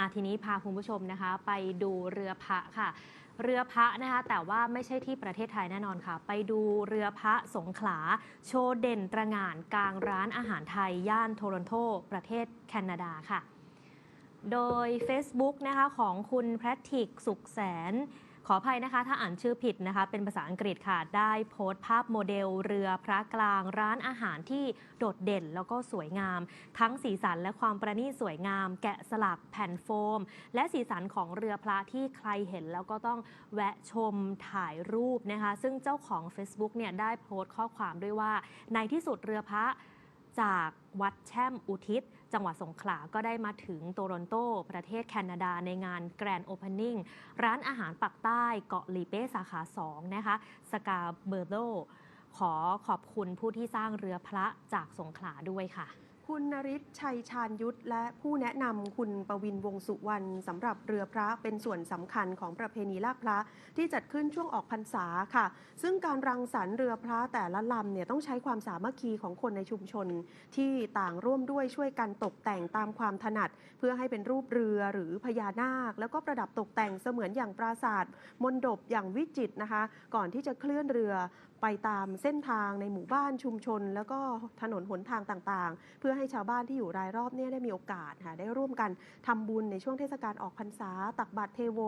อาทีนี้พาคุณผู้ชมนะคะ ไปดูเรือพระค่ะ เรือพระนะคะ แต่ว่าไม่ใช่ที่ประเทศไทยแน่นอนค่ะ ไปดูเรือพระสงขลา โชว์เด่นตระงานกลางร้านอาหารไทย ย่านโทรอนโตประเทศแคนาดาค่ะ โดย Facebook นะคะของคุณแพทริกสุขแสน ออภัยนะคะถ้าอ่านชื่อผิดนะคะ เป็นภาษาอังกฤษค่ะ ได้โพสต์ภาพโมเดลเรือพระกลางร้านอาหารที่โดดเด่นแล้วก็สวยงาม ทั้งสีสันและความประณีตสวยงาม แกะสลักแผ่นโฟม และสีสันของเรือพระที่ใครเห็นแล้วก็ต้องแวะชมถ่ายรูปนะคะ ซึ่งเจ้าของ Facebook เนี่ยได้โพสต์ข้อความด้วยว่าในที่สุดเรือพระ จากวัดแช่มอุทิศ จังหวัดสงขลา ก็ได้มาถึงโตรอนโต ประเทศแคนาดาในงานแกรนด์โอเพนนิ่งร้านอาหารปักใต้เกาะลีเป้สาขา 2 นะคะ สกาเบอร์โดขอขอบคุณผู้ที่สร้างเรือพระจากสงขลาด้วยค่ะ คุณนริศชัยชาญยุทธและผู้แนะนำคุณประวินวงสุวรรณสำหรับเรือพระเป็นส่วนสำคัญของประเพณีลากพระที่จัดขึ้นช่วงออกพรรษาค่ะ ซึ่งการรังสรรค์เรือพระแต่ละลำเนี่ยต้องใช้ความสามัคคีของคนในชุมชน ที่ต่างร่วมด้วยช่วยกันตกแต่งตามความถนัด เพื่อให้เป็นรูปเรือหรือพญานาค แล้วก็ประดับตกแต่งเสมือนอย่างปราสาทมนดบอย่างวิจิตรนะคะ ก่อนที่จะเคลื่อนเรือ ไปตามเส้นทางในหมู่บ้านชุมชน แล้วก็ถนนหนทางต่างๆ เพื่อให้ชาวบ้านที่อยู่รายรอบเนี่ยได้มีโอกาสค่ะได้ร่วมกันทำบุญในช่วงเทศกาลออกพรรษา ตักบาตรเทโว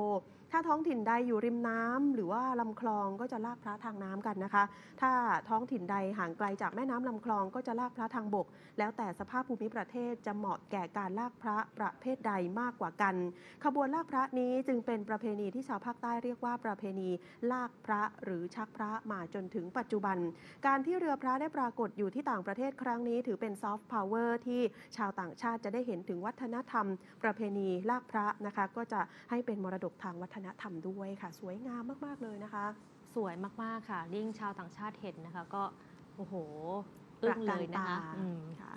ถ้าท้องถิ่นใดอยู่ริมน้ำหรือว่าลำคลองก็จะลากพระทางน้ำกันนะคะ ถ้าท้องถิ่นใดห่างไกลจากแม่น้ำลำคลองก็จะลากพระทางบก แล้วแต่สภาพภูมิประเทศจะเหมาะแก่การลากพระประเภทใดมากกว่ากัน ขบวนลากพระนี้จึงเป็นประเพณีที่ชาวภาคใต้เรียกว่าประเพณีลากพระหรือชักพระมาจนถึงปัจจุบัน การที่เรือพระได้ปรากฏอยู่ที่ต่างประเทศครั้งนี้ ถือเป็นซอฟต์พาวเวอร์ที่ชาวต่างชาติจะได้เห็นถึงวัฒนธรรม ประเพณีลากพระนะคะ ก็จะให้เป็นมรดกทางวัฒนธรรมด้วยค่ะ สวยงามมาก ๆ เลยนะคะ สวยมาก ๆ ค่ะยิ่งชาวต่างชาติเห็นนะคะ ก็โอ้โหอึ้งเลยนะคะตราการตาอืมค่ะ